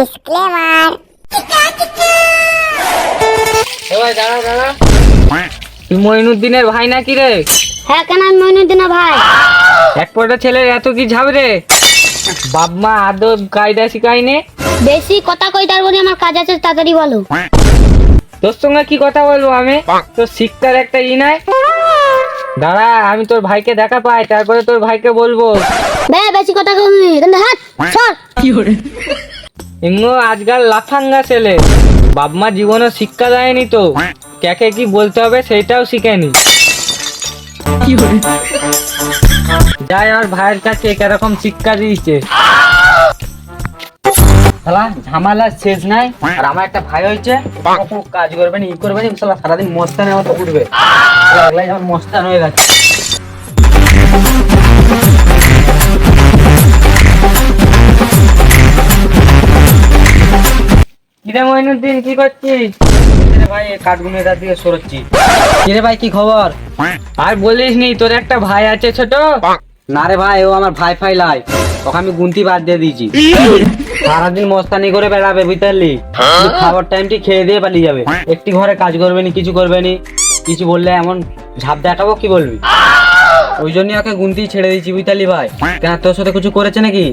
Disclaimer ভাই দাঁড়া দাঁড়া। তুই মইনুদ্দিনের ভাই নাকি রে? হ্যাঁ কেন আমি মইনুদ্দিনা ভাই? এক পটা ছেলের এত কি ঝাবরে বাপ মা আদব কায়দা শিখাইনে বেশি কথা কই তার বলি আমার কাজ আছে তাড়াতাড়ি বলো। তোর সঙ্গে কি কথা বলব আমি? তোর শিক্ষার একটা ই নাই? দাঁড়া আমি তোর ভাইকে দেখা পাই তারপরে তোর ভাইকে বলব। বে বেশি কথা কই কিন্তু হাত সর। ইঙ্গো আজকাল লাফাঙ্গা ছেলে। বাপ মা জীবনে শিক্ষা দেয়নি তো। কাকে কি বলতে হবে সেটাও শিখেনি। যাই আর ভাইয়ের কাছে কীরকম শিক্ষা দিয়েছে। শালা, ঝামেলা শেষ নাই। আর আমার একটা ভাই হয়েছে কাজ করবে না, ই করবে না শালা সারাদিন মস্তানের মতো উঠবে। মস্তান হয়ে গেছে। কিরে মইনুদ্দিন কি করছিস? ভাই দিকে সরচ্ছি। কিরে ভাই কি খবর? আর বলিস নি তোর একটা ভাই আছে ছোট? না রে ভাই ও আমার ভাই ফাই লাই। ওকে আমি গুনতি বাদ দিয়ে দিয়েছি। সারাদিন মস্তানি করে বেড়াবে বুঝতে খাবার টাইমটি খেয়ে দিয়ে পালিয়ে যাবে। একটি ঘরে কাজ করবে নি কিছু করবে নি। কিছু বললে এমন ঝাপ দেখাবো কি বলবি? ওই জন্য ওকে গুনতি ছেড়ে দিয়েছি বুঝতে ভাই? কেন তোর সাথে কিছু করেছে নাকি?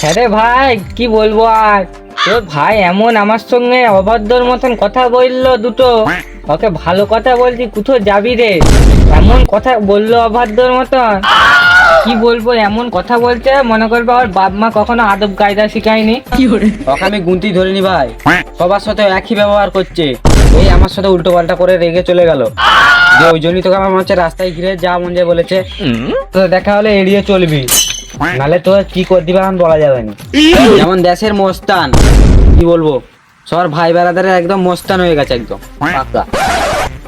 হ্যাঁ রে ভাই কি বলব আর? তোর ভাই এমন আমার সঙ্গে অভদ্রর মতন কথা বলল দুটো। ওকে ভালো কথা বলছি কোথাও যাবি রে? এমন কথা বলল অভদ্রর মতন। কি বলব এমন কথা বলছে মনে করব আমার বাপ মা কখনো আদব কায়দা শিখায়নি। ওকে আমি গুনতি ধরিনি ভাই। সবার সাথে একই ব্যবহার করছে। এই আমার সাথে উল্টো পাল্টা করে রেগে চলে গেল। যে ওই জন্যই তোকে আমার মনে হচ্ছে রাস্তায় ঘিরে যা মন যায় বলেছে। তো দেখা হলে এড়িয়ে চলবি। নালে তো কি করে দিবে এখন বলা যাবে না। যেমন দেশের মস্তান কি বলব? সবার ভাই বেড়াদারের একদম মস্তান হয়ে গেছে একদম পাক্কা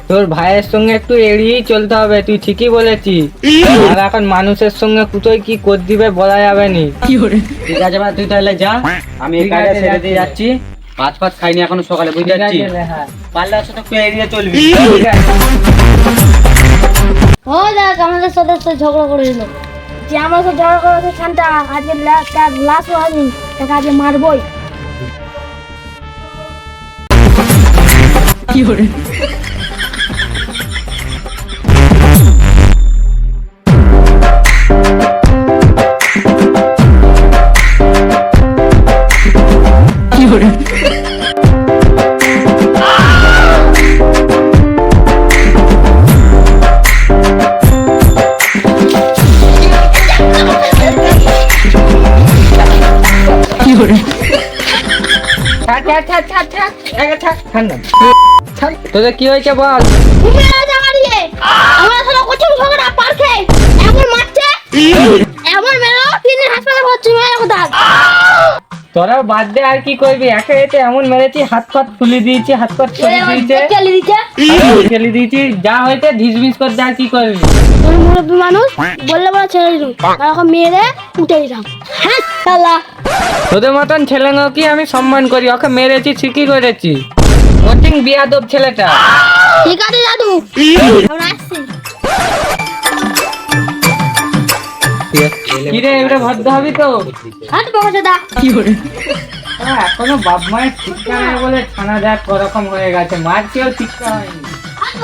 তোর ভাইয়ের সঙ্গে একটু এড়িয়েই চলতে হবে তুই ঠিকই বলেছিস। আর এখন মানুষের সঙ্গে কোথায় কি কর দিবে বলা যাবে নি। ঠিক আছে ভাই তুই তাহলে যা আমি এই কাজটা ছেড়ে দিয়ে যাচ্ছি। ভাত ফাত খাইনি এখনও সকালে বুঝতে পারছি পারলে ওর সাথে একটু এড়িয়ে চলবি। ও দেখ আমাদের সাথে তো ঝগড়া করে দিল যে আমার সাথে ঝগড়া করেছে শান্তা আজকে তার লাশ হয়নি তাকে আজকে মারবই। তোদের কি হয়েছে বল? আমার সাথে কচুর ঝগড়া এমন মারছে এমন মেলো তিন হাসপাতালে ভর্তি মেরে কোথাও তোরা বাদ দে আর কি করবি? একে এতে এমন মেরেছি হাত ফাত ফুলি দিয়েছি হাত ফাত ফুলি দিয়েছে। চলে দিয়েছি। যা হয়েছে ঢিসমিস করতে আর কি করবি? তোর মুরব্বী মানুষ বললে বলে ছেড়ে দিল আর এখন মেয়েরে উঠে দিলাম হ্যাঁ তোদের মতন ছেলে কি আমি সম্মান করি ওকে মেরেছি ঠিকই করেছি। কোচিং বিয়াদব ছেলেটা। ঠিক আছে দাদু। আমরা আসছি। কিরে এবারে ভদ্র হবি তো। হাত দা হ্যাঁ, এখনও বাপ মায়ের শিক্ষা নেই বলে ছানা দেখ ওরকম হয়ে গেছে মার কেউ শিক্ষা হয়নি। হাত